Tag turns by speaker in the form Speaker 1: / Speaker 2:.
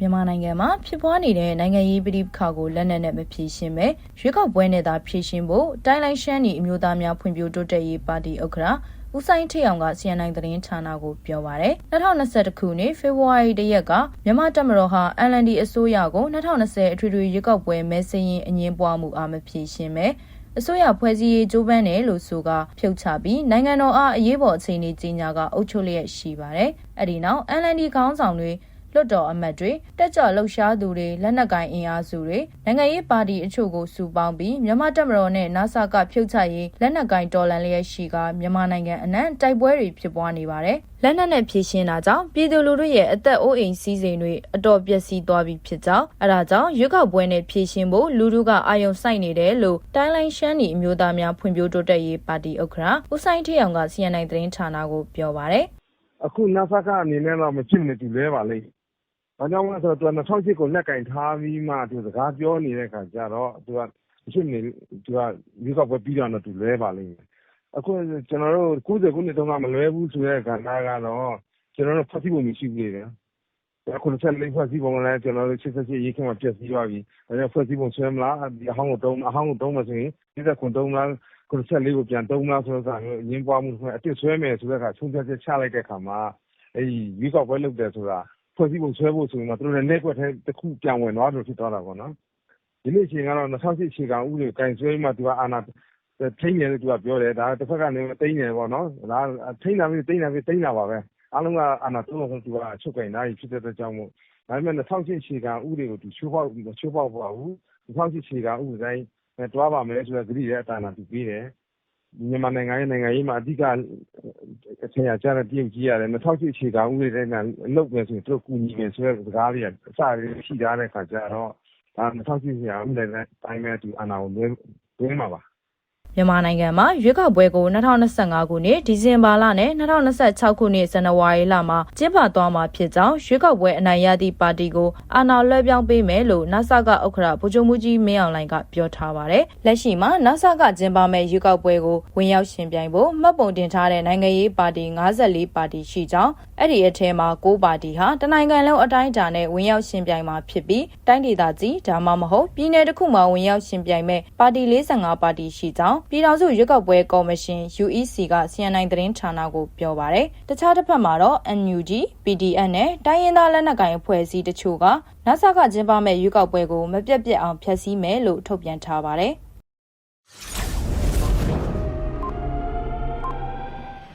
Speaker 1: မြန်မာနိုင်ငံမှာဖြစ်ပွားနေတဲ့နိုင်ငံရေးပဋိပက္ခကိုလက်နက်နဲ့မဖြေရှင်းပဲရွေးကောက်ပွဲနဲ့သာဖြေရှင်းဖို့တိုင်းလိုက်ရှမ်းနီအမျိုးသားများဖွံ့ဖြိုးတိုးတက်ရေးပါတီဥက္ကဋ္ဌဦးဆိုင်ထေအောင်က CNN သတင်းဌာနကိုပြောပါရယ်2021ခုနှစ်ဖေဖော်ဝါရီလရက်ကမြန်မာတပ်မတော်ဟာ LND အစိုးရကို2020အထွေထွေရွေးကောက်ပွဲမဲစရင်အငင်းပွားမှုအားမဖြေရှင်းပဲအစိုးရဖွဲ့စည်းရေးကြိုးပမ်းတယ်လို့ဆိုကဖြုတ်ချပြီးနိုင်ငံတော်အားအရေးပေါ်အခြေအနေကြီးညာကအုပ်ချုပ်လျက်ရှိပါတယ်။အဲ့ဒီနောက် LND ခေါင်းဆောင်တွေ လွတ်တော်အမတ်တွေတက်ကြွလှုပ်ရှားသူတွေလက်နက်ကိုင်အင်အားစုတွေနိုင်ငံရေးပါတီအချို့ကိုစုပေါင်းပြီးမြန်မာတပ်မတော်နဲ့ NASA ကဖြုတ်ချရေးလက်နက်ကိုင်တော်လှန်လျက်ရှိကမြန်မာနိုင်ငံအနှံ့တိုက်ပွဲတွေဖြစ်ပွားနေပါတယ်။လက်နက်နဲ့ဖြည့်ရှင်းတာကြောင့်ပြည်သူလူထုရဲ့အသက်အိုးအိမ်စီးစိမ်တွေအတော်ပျက်စီးသွားပြီဖြစ်ကြောင်းအဲဒါကြောင့်ရွေးကောက်ပွဲနဲ့ဖြည့်ရှင်းဖို့လူထုကအာရုံစိုက်နေတယ်လို့တိုင်းလိုင်းရှမ်းနီအမျိုးသားများဖွံ့ဖြိုးတိုးတက်ရေးပါတီဥက္ကဋ္ဌဦးဆိုင်ထေအောင်က CNN သတင်းဌာနကိုပြောပါတယ်။
Speaker 2: အခုနစကအနေနဲ့တော့မဖြစ်နေတူလဲပါလိမ့်။ ဘာကြောင့်လဲဆိုတော့ သူက2008ကိုလက်ကင်ထားပြီးမှသူစကားပြောနေတဲ့ခါကျတော့ သူကဖြစ်နေသူကရွေးကောက်ပွဲပြီးတော့တော့သူလွဲပါလိမ့်မယ်။အခု ကျွန်တော်တို့90ခုနှစ်တုန်းက မလွဲဘူးဆိုတဲ့ကဏ္ဍကတော့ ကျွန်တော်တို့ဖတ်စီပုံမရှိဘူးလေ။94ဖွဲ့စည်းပုံလည်းကျွန်တော်တို့88ရေးခင်းမှာပြည့်စည်သွားပြီ။ဒါကြောင့် ဖွဲ့စည်းပုံဆွဲမလားဒီအဟောင်းကိုတုံးအဟောင်းကိုတုံးမှဆိုရင်49တုံးလား94ကိုပြန်တုံးလား ဆိုတော့အငင်းပွားမှုအစ်စ်ဆွဲမယ်ဆိုတဲ့အခါဆုံးဖြတ်ချက်ချလိုက်တဲ့အခါမှာအဲဒီရွေးကောက်ပွဲလုပ်တယ်ဆိုတာ ဖွဲ့စည်းပုံဆွဲဖို့ဆိုရင်တော့ သူတို့လည်းလက်ကွက်ထဲတစ်ခု ပြန်ဝင်သွားတယ်ဖြစ်သွားတာပေါ့နော် ဒီနေ့အချိန်ကတော့2008အခြေခံဥပဒေကိုင်ဆွဲမှ သူက အာဏာထိန်းတယ်လို့ သူကပြောတယ် ဒါတစ်ဖက်ကနေတိမ့်တယ်ပေါ့နော်ဒါထိန်းတာပြီးတိမ့်တာပြီးတိမ့်တာပါပဲ အားလုံးက အာဏာသုံးလို့သူကချုပ်ကင်တာဖြစ်တဲ့အတွက်ကြောင့်မို့ ဒါပေမဲ့2008အခြေခံဥပဒေကို သူ ချိုးဖောက်ချိုးဖောက်ပါဘူး2008အခြေခံဥပဒေတိုင်းတွားပါမယ်ဆိုတဲ့ဂရုရဲ့အတန်တာ သူပြီးတယ် မြန်မာနိုင်ငံရဲ့ နိုင်ငံရေးမှာ အဓိက အထင်ရကြတဲ့တရုတ်ကြီးရတယ်2008အခြေခံဥပဒေတိုင်းကလုတ်မယ်ဆိုရင်သူတို့ကူညီမယ်ဆိုတဲ့စကားလေးကအစလေးရှိထားတဲ့ခါကျတော့ဒါ2008အခြေခံဥပဒေတိုင်းပဲသူအာဏာကိုလွှဲလွှဲမှာပါ
Speaker 1: မြန်မာနိုင်ငံမှာရွေးကောက်ပွဲကို2025ခုနှစ်ဒီဇင်ဘာလနဲ့2026ခုနှစ်ဇန်နဝါရီလမှာကျင်းပသွားမှာဖြစ်ကြောင်းရွေးကောက်ပွဲအနိုင်ရသည့်ပါတီကိုအာဏာလွှဲပြောင်းပေးမယ်လို့ NASA ကဥက္ကဋ္ဌဗိုလ်ချုပ်မှုကြီးမင်းအောင်လှိုင်ကပြောထားပါတယ်။လက်ရှိမှာ NASA ကကျင်းပမဲ့ရွေးကောက်ပွဲကိုဝင်ရောက်ရှင်ပြိုင်ဖို့မှတ်ပုံတင်ထားတဲ့နိုင်ငံရေးပါတီ54ပါတီရှိကြောင်းအဲ့ဒီအထဲမှာ9ပါတီဟာတနိုင်ငံလုံးအတိုင်းအတာနဲ့ဝင်ရောက်ရှင်ပြိုင်မှာဖြစ်ပြီးတိုင်းဒေသကြီးဒါမှမဟုတ်ပြည်내တစ်ခုမှာဝင်ရောက်ရှင်ပြိုင်မဲ့ပါတီ45ပါတီရှိကြောင်းပြည်ထောင်စုရွေးကောက်ပွဲကော်မရှင် UEC က CNN သတင်းဌာနကိုပြောပါရယ်တခြားတစ်ဖက်မှာတော့ NUG PDN နဲ့တိုင်းရင်းသားလက်နက်ကိုင်အဖွဲ့အစည်းတချို့က NASA ကကျင်းပမဲ့ရွေးကောက်ပွဲကိုမပြတ်ပြတ်အောင်ဖျက်ဆီးမယ်လို့ထုတ်ပြန်ထားပါတယ်